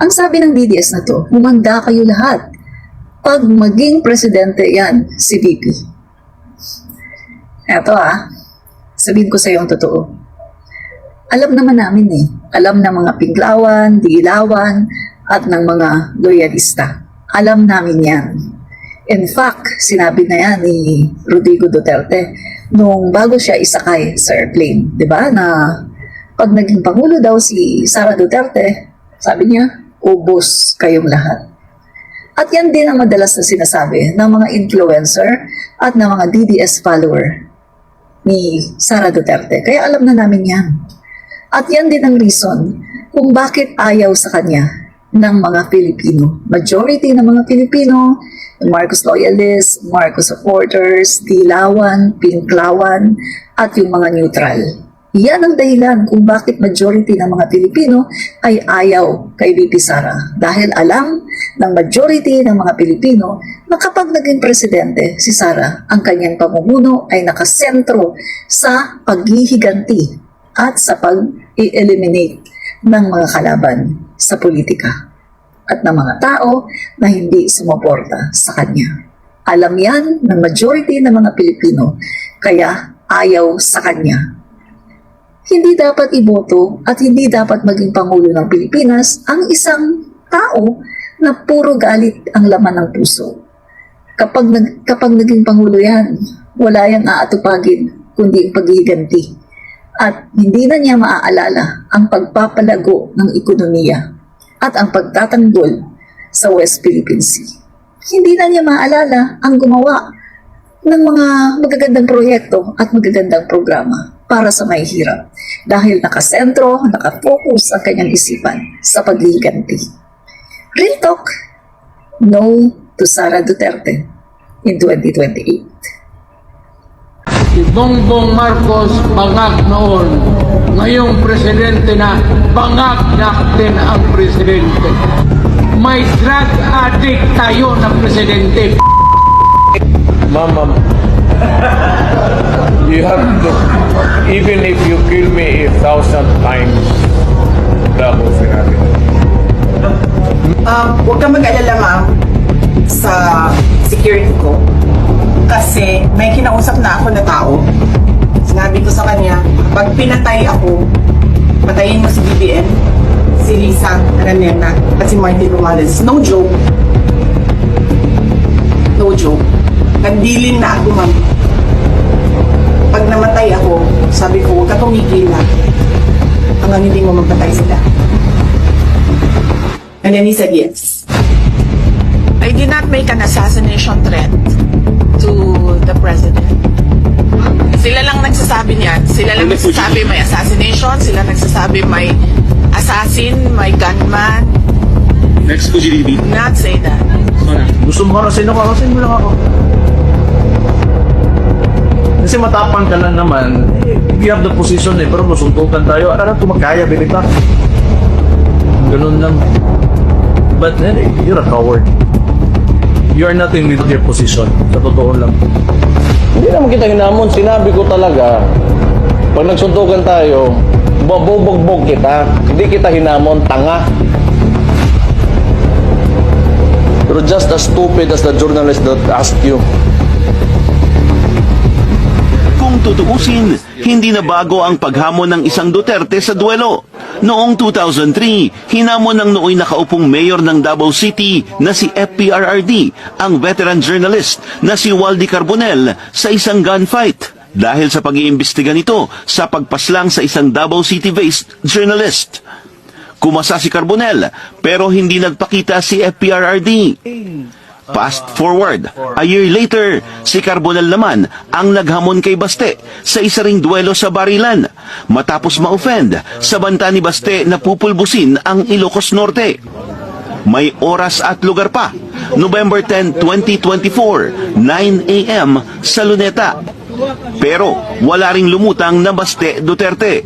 ang sabi ng DDS na to, humanda kayo lahat. Pag maging presidente yan, si VP. Eto ah, sabihin ko sa iyo ang totoo. Alam naman namin eh, alam ng mga pinglawan, dilawan, at ng mga loyalista. Alam namin yan. In fact, sinabi na yan ni Rodrigo Duterte nung bago siya isakay sa airplane, di ba, na pag naging Pangulo daw si Sara Duterte, sabi niya, ubos kayong lahat. At yan din ang madalas na sinasabi ng mga influencer at ng mga DDS follower ni Sara Duterte. Kaya alam na namin yan. At yan din ang reason kung bakit ayaw sa kanya ng mga Pilipino. Majority ng mga Pilipino, Marcos loyalists, Marcos supporters, Dilawan, Pinklawan, at yung mga neutral. Yan ang dahilan kung bakit majority ng mga Pilipino ay ayaw kay VP Sara. Dahil alam ng majority ng mga Pilipino na kapag naging presidente si Sara, ang kanyang pamumuno ay nakasentro sa paghihiganti at sa pag-eliminate ng mga kalaban sa politika at ng mga tao na hindi sumuporta sa kanya. Alam yan ng majority ng mga Pilipino, kaya ayaw sa kanya. Hindi dapat iboto at hindi dapat maging Pangulo ng Pilipinas ang isang tao na puro galit ang laman ng puso. Kapag, nag, kapag naging Pangulo yan, wala yang aatupagin kundi ang paghiganti. At hindi na niya maaalala ang pagpapalago ng ekonomiya at ang pagtatanggol sa West Philippine Sea. Hindi na niya maalala ang gumawa ng mga magagandang proyekto at magagandang programa para sa may hirap dahil nakasentro, nakafocus ang kanyang isipan sa pagliganti. Real talk, no to Sara Duterte in 2028. Si Bongbong Marcos bangag noon. Ngayong presidente na bangag natin ang presidente. May drug addict tayo na presidente. Mama, you have to, even if you kill me a thousand times, double sinabi. Um, huwag kang mag-alala ma'am sa security ko. Kasi may kinausap na ako na tao. Sinabi ko sa kanya, pag pinatay ako, patayin mo si BBM, si Lisa Araneta, at si Martin Romales. No joke. No joke. Nagdilin na ako ma'am. Pag namatay ako, sabi ko, huwag ka tumigil na hanggang hindi mo magpatay sila. And then he said yes. I did not make an assassination threat to the president. Sila lang nagsasabi niyan. Sila lang nagsasabi may assassination. Sila nagsasabi may assassin, may gunman. Next GDB. Not say that. Gusto mo karasin ako, karasin mo lang ako. Kasi matapang ka lang naman, we have the position eh, pero masuntukan tayo. Akala ko magkaya, bilita. Ganun lang. But eh, you're a coward. You are not in your position. Sa totoo lang. Hindi naman kita hinamon. Sinabi ko talaga, pag nagsuntukan tayo, babogbog kita. Hindi kita hinamon, tanga. You're just as stupid as the journalist that asked you. Tutuusin, hindi na bago ang paghamon ng isang Duterte sa duelo. Noong 2003, hinamon ng nooy nakaupong mayor ng Davao City na si FPRRD, ang veteran journalist na si Waldy Carbonel sa isang gunfight dahil sa pag-iimbestiga nito sa pagpaslang sa isang Davao City-based journalist. Kumasa si Carbonel pero hindi nagpakita si FPRRD. Fast forward, a year later, si Carbonel naman ang naghamon kay Baste sa isa ring duelo sa Barilan matapos ma-offend sa banta ni Baste na pupulbusin ang Ilocos Norte. May oras at lugar pa. November 10, 2024, 9 a.m. sa Luneta. Pero wala ring lumutang na Baste Duterte.